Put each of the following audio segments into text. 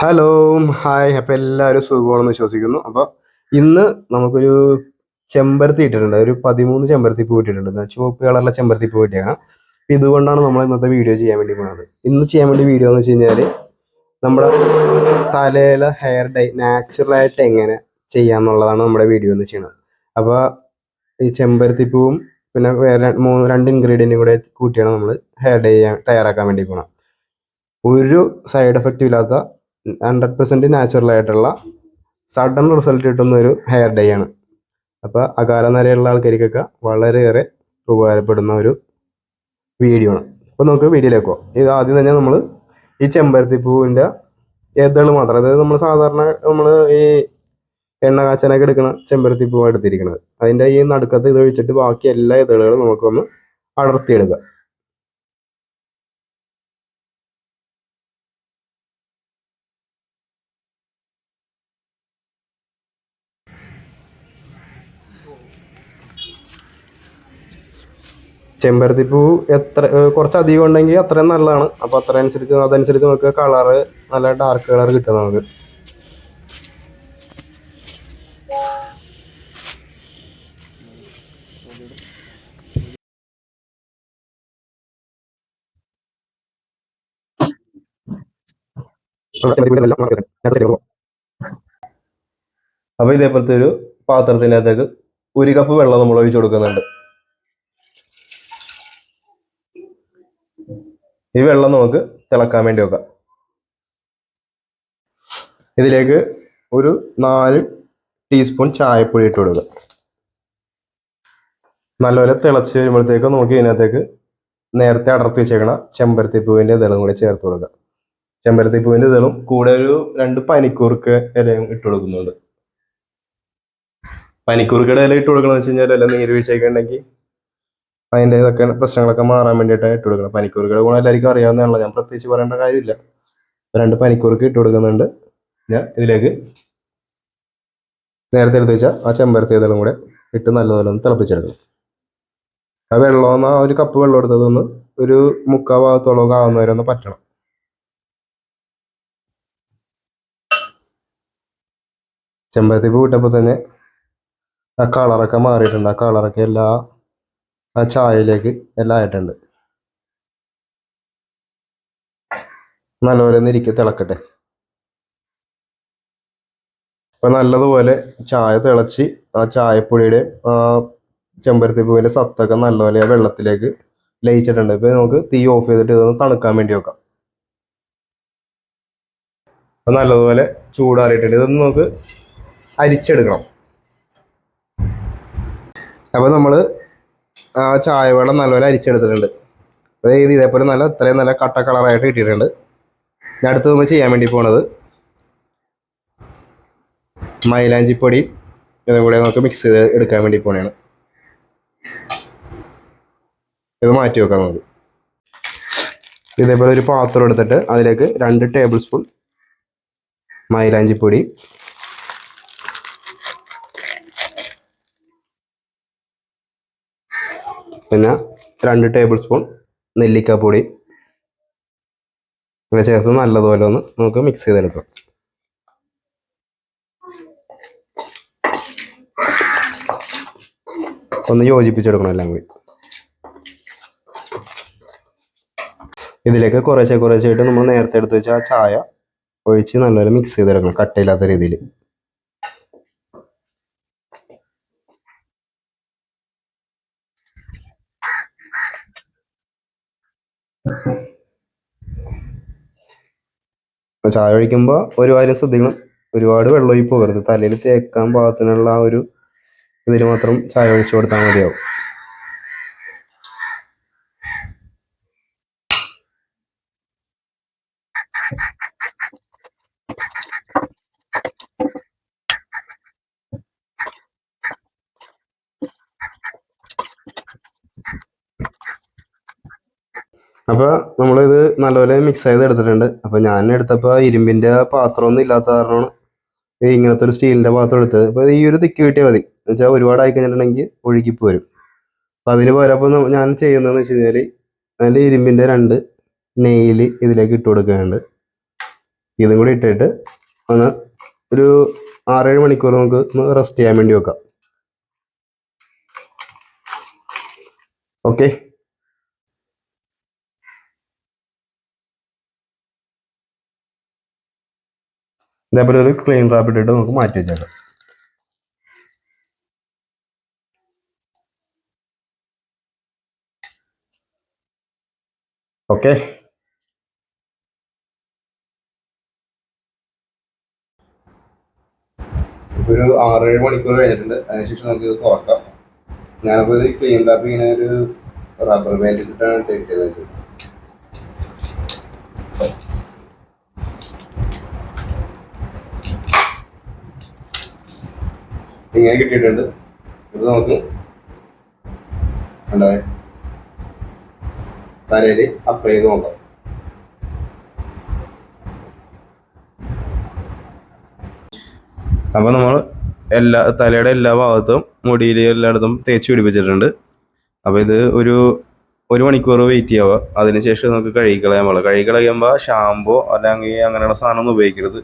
Hello hi അപ്പൊ എല്ലാവരും സുഖമാണെന്ന് വിശ്വസിക്കുന്നു. അപ്പോൾ ഇന്ന് നമുക്കൊരു ചെമ്പരത്തി ഇട്ടിട്ടുണ്ട്. ഒരു പതിമൂന്ന് ചെമ്പരത്തി പൂ ഇട്ടിട്ടുണ്ട്. ചുവപ്പ് കളറിലെ ചെമ്പരത്തി പൂ ഇട്ടിയാണ് അപ്പൊ ഇതുകൊണ്ടാണ് നമ്മൾ ഇന്നത്തെ വീഡിയോ ചെയ്യാൻ വേണ്ടി പോകുന്നത് ഇന്ന് ചെയ്യാൻ വേണ്ടി വീഡിയോ എന്ന് വെച്ച് കഴിഞ്ഞാൽ നമ്മുടെ തലയിലെ ഹെയർ ഡൈ നാച്ചുറലായിട്ട് എങ്ങനെ ചെയ്യാന്നുള്ളതാണ് നമ്മുടെ വീഡിയോ എന്ന് ചെയ്യുന്നത് അപ്പോൾ ഈ ചെമ്പരത്തി പൂവും പിന്നെ വേറെ മൂന്ന് രണ്ട് ഇൻഗ്രീഡിയന്റും കൂടെ കൂട്ടിയാണ് നമ്മൾ ഹെയർ ഡൈ ചെയ്യാൻ തയ്യാറാക്കാൻ വേണ്ടി പോകണം ഒരു സൈഡ് എഫക്റ്റും ഇല്ലാത്ത ഹൺഡ്രഡ് പെർസെന്റ് നാച്ചുറൽ ആയിട്ടുള്ള സഡൻ റിസൾട്ട് കിട്ടുന്ന ഒരു ഹെയർ ഡൈ ആണ്. അപ്പോൾ അകാല നിരയുള്ള ആൾക്കാർക്കൊക്കെ വളരെയേറെ ഉപകാരപ്പെടുന്ന ഒരു വീഡിയോ ആണ്. അപ്പോൾ നമുക്ക് വീഡിയോയിലേക്ക് പോകാം ഇത് ആദ്യം തന്നെ നമ്മൾ ഈ ചെമ്പരത്തി പൂവിന്റെ ഇതൾ മാത്രം അതായത് നമ്മൾ സാധാരണ നമ്മൾ ഈ എണ്ണ കാച്ചാനൊക്കെ എടുക്കുന്ന ചെമ്പരത്തി പൂവ് എടുത്തിരിക്കുന്നത് അതിന്റെ ഈ നടുക്കത്ത് ഇത് ഒഴിച്ചിട്ട് ബാക്കി എല്ലാ ഇതളുകളും നമുക്കൊന്ന് അടർത്തിയെടുക്കാം. ചെമ്പരത്തിപ്പൂ എത്ര കുറച്ച് അധികം ഉണ്ടെങ്കിൽ അത്രയും നല്ലതാണ്. അപ്പോൾ അത്ര അനുസരിച്ച് അതനുസരിച്ച് നമുക്ക് കളറ് നല്ല ഡാർക്ക് കളർ കിട്ടും നമുക്ക്. അപ്പോൾ ഇതേപോലത്തെ ഒരു പാത്രത്തിനകത്തേക്ക് ഒരു കപ്പ് വെള്ളം നമ്മൾ ഒഴിച്ചു കൊടുക്കുന്നുണ്ട്. ഈ വെള്ളം നമുക്ക് തിളക്കാൻ വേണ്ടി വെക്കാം. ഇതിലേക്ക് ഒരു നാല് ടീസ്പൂൺ ചായപ്പൊടി ഇട്ട് കൊടുക്കുക. നല്ലപോലെ തിളച്ച് വരുമ്പോഴത്തേക്ക് നമുക്ക് ഇതിനകത്തേക്ക് നേരത്തെ അടർത്തി വെച്ചേക്കണ ചെമ്പരത്തി പൂവിന്റെ ഇതളും കൂടി ചേർത്ത് കൊടുക്കുക. ചെമ്പരത്തി പൂവിന്റെ ഇതളും കൂടെ ഒരു രണ്ട് പനിക്കൂർക്ക് ഇലയും ഇട്ട് കൊടുക്കുന്നുണ്ട്. പനിക്കൂർക്കയുടെ ഇല ഇട്ട് കൊടുക്കണമെന്ന് വെച്ച് കഴിഞ്ഞാൽ നീര് വീഴ്ചയൊക്കെ ഉണ്ടെങ്കിൽ അതിന്റെ ഇതൊക്കെ പ്രശ്നങ്ങളൊക്കെ മാറാൻ വേണ്ടിയിട്ടാണ് ഇട്ട് കൊടുക്കണം പനിക്കൂർക്കയുടെ ഗുണം എല്ലാവർക്കും അറിയാവുന്നതാണല്ലോ. ഞാൻ പ്രത്യേകിച്ച് പറയേണ്ട കാര്യമില്ല. രണ്ട് പനിക്കൂർക്ക് ഇട്ട് കൊടുക്കുന്നുണ്ട്. ഞാൻ ഇതിലേക്ക് നേരത്തെ എടുത്ത് വെച്ചാൽ ആ ചെമ്പരത്തി ഇതെല്ലാം കൂടെ ഇട്ട് നല്ലപോലെ ഒന്ന് തിളപ്പിച്ചെടുക്കണം. ആ വെള്ളം ആ ഒരു കപ്പ് വെള്ളം എടുത്തതൊന്ന് ഒരു മുക്കാ ഭാഗത്തോളം ഒക്കെ ആവുന്നവരെ ഒന്ന് പറ്റണം. ചെമ്പരത്തി പൂ തന്നെ ആ കളറൊക്കെ മാറിയിട്ടുണ്ട്. ആ കളറൊക്കെ എല്ലാ ചായയിലേക്ക് എല്ലാം ആയിട്ടുണ്ട്. നല്ലപോലെ ഒന്ന് ഇരിക്കെ തിളക്കട്ടെ. അപ്പൊ നല്ലതുപോലെ ചായ തിളച്ച് ആ ചായപ്പൊടിയുടെ ആ ചെമ്പരത്തി പൂവിന്റെ സത്തൊക്കെ നല്ലപോലെ ആ വെള്ളത്തിലേക്ക് ലയിച്ചിട്ടുണ്ട്. ഇപ്പൊ നമുക്ക് തീ ഓഫ് ചെയ്തിട്ട് ഇതൊന്ന് തണുക്കാൻ വേണ്ടി വെക്കാം അപ്പൊ നല്ലതുപോലെ ചൂടാറിയിട്ടുണ്ട്. ഇതൊന്ന് നമുക്ക് അരിച്ചെടുക്കണം. അപ്പൊ നമ്മൾ ആ ചായവെള്ളം നല്ലപോലെ അരിച്ചെടുത്തിട്ടുണ്ട്. അതായത് ഇതേപോലെ നല്ല ഇത്രയും നല്ല കട്ട കളറായിട്ട് കിട്ടിയിട്ടുണ്ട്. ഞാൻ നമ്മൾ ചെയ്യാൻ വേണ്ടി പോണത് മൈലാഞ്ചിപ്പൊടി ഇതും കൂടെ നമുക്ക് മിക്സ് ചെയ്ത് എടുക്കാൻ വേണ്ടി പോണേണ്. ഇത് മാറ്റി വെക്കാം നമുക്ക്. ഇതേപോലെ ഒരു പാത്രം എടുത്തിട്ട് അതിലേക്ക് രണ്ട് ടേബിൾ സ്പൂൺ മൈലാഞ്ചിപ്പൊടി പിന്നെ രണ്ട് ടേബിൾ സ്പൂൺ നെല്ലിക്കാപ്പൊടി. ഇവിടെ ചേർത്ത് നല്ലതുപോലെ ഒന്ന് നമുക്ക് മിക്സ് ചെയ്തെടുക്കാം. ഒന്ന് യോജിപ്പിച്ചെടുക്കണം എല്ലാം കൂടി. ഇതിലേക്ക് കുറേശ്ശെ കുറേശ്ശായിട്ട് നമ്മൾ നേരത്തെ എടുത്ത് വെച്ച ആ ചായ ഒഴിച്ച് നല്ലപോലെ മിക്സ് ചെയ്തെടുക്കണം കട്ടയില്ലാത്ത രീതിയിൽ. അപ്പോൾ ചായ ഒഴിക്കുമ്പോൾ ഒരു കാര്യം ശ്രദ്ധിക്കണം. ഒരുപാട് വെള്ളമൊഴി പോകരുത്. തലയിൽ തേക്കാൻ പാകത്തിനുള്ള ആ ഒരു ഇതിൽ മാത്രം ചായ ഒഴിച്ചു കൊടുത്താൽ മതിയാവും. അപ്പോൾ നമ്മളിത് നല്ലപോലെ മിക്സ് ചെയ്ത് എടുത്തിട്ടുണ്ട്. അപ്പോൾ ഞാൻ എടുത്തപ്പോൾ ഇരുമ്പിന്റെ പാത്രമൊന്നും ഇല്ലാത്ത കാരണമാണ് ഇങ്ങനത്തെ ഒരു സ്റ്റീലിന്റെ പാത്രം എടുത്തത്. അപ്പോൾ ഈ ഒരു തിക്ക് കിട്ടിയാൽ മതി. എന്ന് വെച്ചാൽ ഒരുപാട് ആയി കഴിഞ്ഞിട്ടുണ്ടെങ്കിൽ ഒഴുകി പോരും അപ്പോൾ അതിന് പകരം അപ്പോൾ ഞാൻ ചെയ്യുന്നതെന്ന് വെച്ച് കഴിഞ്ഞാൽ അതിന്റെ ഇരുമ്പിന്റെ രണ്ട് നെയിൽ ഇതിലേക്ക് ഇട്ട് കൊടുക്കുന്നുണ്ട് ഇതും കൂടി ഇട്ടിട്ട് ഒന്ന് ഒരു ആറേഴ് മണിക്കൂർ നമുക്ക് ഒന്ന് റെസ്റ്റ് ചെയ്യാൻ വേണ്ടി വെക്കാം. ഓക്കെ ഇതേപോലെ ഒരു ക്ലീൻ റാപ്പ് ഇട്ടിട്ട് നമുക്ക് മാറ്റി വെച്ചേക്കാം. ഓക്കെ ഒരു ആറേഴ് മണിക്കൂർ കഴിഞ്ഞിട്ടുണ്ട്. അതിനുശേഷം നമുക്ക് ഇത് തുറക്കാം. ഞാനപ്പോൾ ഇത് ക്ലീൻ റാപ്പ് ഇങ്ങനെ ഒരു റബ്ബർ ബാൻഡ് ഇട്ടിട്ടാണ് ഇട്ടത് ഇങ്ങനെ കിട്ടിയിട്ടുണ്ട്. ഇത് നമുക്ക് കണ്ടേ? തലയിൽ അപ്ലൈ ചെയ്ത് നോക്കാം അപ്പോൾ നമ്മൾ എല്ലാ തലയുടെ എല്ലാ ഭാഗത്തും മുടിയിൽ എല്ലായിടത്തും തേച്ച് പിടിപ്പിച്ചിട്ടുണ്ട്. അപ്പോൾ ഇത് ഒരു ഒരു മണിക്കൂർ വെയിറ്റ് ചെയ്യുക അതിനുശേഷം നമുക്ക് കഴുകി കളയാൻ പാടില്ല. കഴുകിക്കളയുമ്പോൾ ഷാമ്പോ അല്ലെങ്കിൽ അങ്ങനെയുള്ള സാധനമൊന്നും ഉപയോഗിക്കരുത്.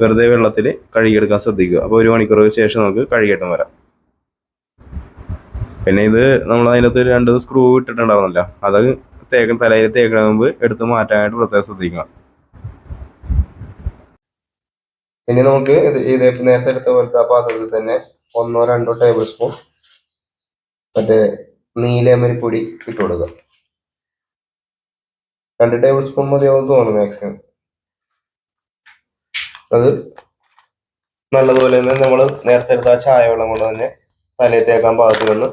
വെറുതെ വെള്ളത്തിൽ കഴുകിയെടുക്കാൻ ശ്രദ്ധിക്കുക. അപ്പോൾ ഒരു മണിക്കൂർ ശേഷം നമുക്ക് കഴുകിയിട്ടും വരാം. പിന്നെ ഇത് നമ്മൾ അതിനകത്ത് രണ്ട് സ്ക്രൂ ഇട്ടിട്ടുണ്ടാവുന്നല്ലോ അത് തേക്ക തലയിൽ തേക്കണ മുമ്പ് എടുത്ത് മാറ്റാനായിട്ട് പ്രത്യേകം ശ്രദ്ധിക്കുക. ഇനി നമുക്ക് ഇത് ഇതേ നേരത്തെ എടുത്ത പോലത്തെ ആ പാത്രത്തിൽ തന്നെ ഒന്നോ രണ്ടോ ടേബിൾ സ്പൂൺ മറ്റേ നീലമരിപ്പൊടി ഇട്ട് കൊടുക്കുക. രണ്ട് ടേബിൾ സ്പൂൺ മതിയാവും തോന്നുന്നു മാക്സിമം അത് നല്ലതുപോലെ തന്നെ നമ്മൾ നേരത്തെ എടുത്ത ആ ചായ വെള്ളം കൊണ്ട് തന്നെ തലയിൽ തേക്കാൻ പാകത്തിലൊന്ന്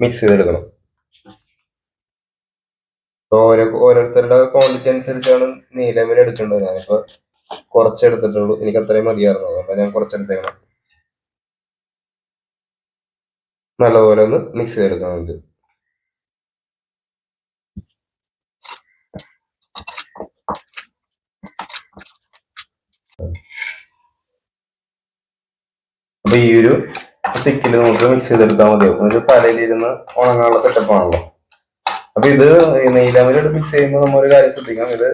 മിക്സ് ചെയ്തെടുക്കണം. ഓരോ ഓരോരുത്തരുടെ ക്വാണ്ടിറ്റി അനുസരിച്ചാണ് നീലമിൽ എടുക്കേണ്ടത്. ഞാനിപ്പോ കുറച്ചെടുത്തിട്ടുള്ളൂ. എനിക്ക് അത്രയും മതിയായിരുന്നു. അതുകൊണ്ട് ഞാൻ കുറച്ചെടുത്തേക്കണം. നല്ലതുപോലെ ഒന്ന് മിക്സ് ചെയ്തെടുക്കണം നമുക്ക്. അപ്പൊ ഈ ഒരു തിക്കിൽ നമുക്ക് മിക്സ് ചെയ്തെടുത്താൽ മതിയാവും ഇത് തലയിലിരുന്ന് ഉണങ്ങാനുള്ള സെറ്റപ്പ് ആണല്ലോ. അപ്പൊ ഇത് നെയ്ലാമരി മിക്സ് ചെയ്യുമ്പോൾ നമ്മൾ ഒരു കാര്യം ശ്രദ്ധിക്കണം. ഇത്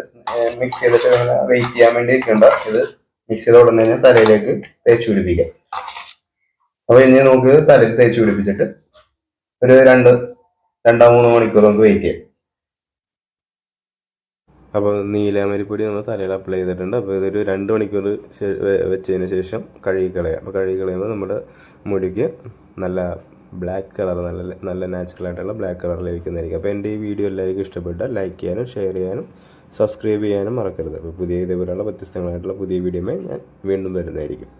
മിക്സ് ചെയ്തിട്ട് ഇങ്ങനെ വെയിറ്റ് ചെയ്യാൻ വേണ്ടി ഇരിക്കണ്ട ഇത് മിക്സ് ചെയ്ത ഉടനെ തന്നെ തലയിലേക്ക് തേച്ച് പിടിപ്പിക്കാം. അപ്പൊ ഇനി നമുക്ക് തലയിൽ തേച്ച് പിടിപ്പിച്ചിട്ട് ഒരു രണ്ട് രണ്ടാം മൂന്ന് മണിക്കൂർ നമുക്ക് വെയിറ്റ് ചെയ്യാം. അപ്പോൾ നീലാമരിപ്പൊടി നമ്മൾ തലയിൽ അപ്ലൈ ചെയ്തിട്ടുണ്ട്. അപ്പോൾ ഇതൊരു രണ്ട് മണിക്കൂർ വെച്ചതിന് ശേഷം കഴുകി കളയാം. അപ്പോൾ കഴുകി കളയുമ്പോൾ നമ്മുടെ മുടിക്ക് നല്ല ബ്ലാക്ക് കളർ നല്ല നല്ല നാച്ചുറൽ ആയിട്ടുള്ള ബ്ലാക്ക് കളർ ലഭിക്കുന്നതായിരിക്കും. അപ്പോൾ എന്റെ ഈ വീഡിയോ എല്ലാവർക്കും ഇഷ്ടപ്പെട്ടാൽ ലൈക്ക് ചെയ്യാനും ഷെയർ ചെയ്യാനും സബ്സ്ക്രൈബ് ചെയ്യാനും മറക്കരുത്. അപ്പോൾ പുതിയ ഇതേപോലെയുള്ള വ്യത്യസ്തങ്ങളായിട്ടുള്ള പുതിയ വീഡിയോമായി ഞാൻ വീണ്ടും വരുന്നതായിരിക്കും.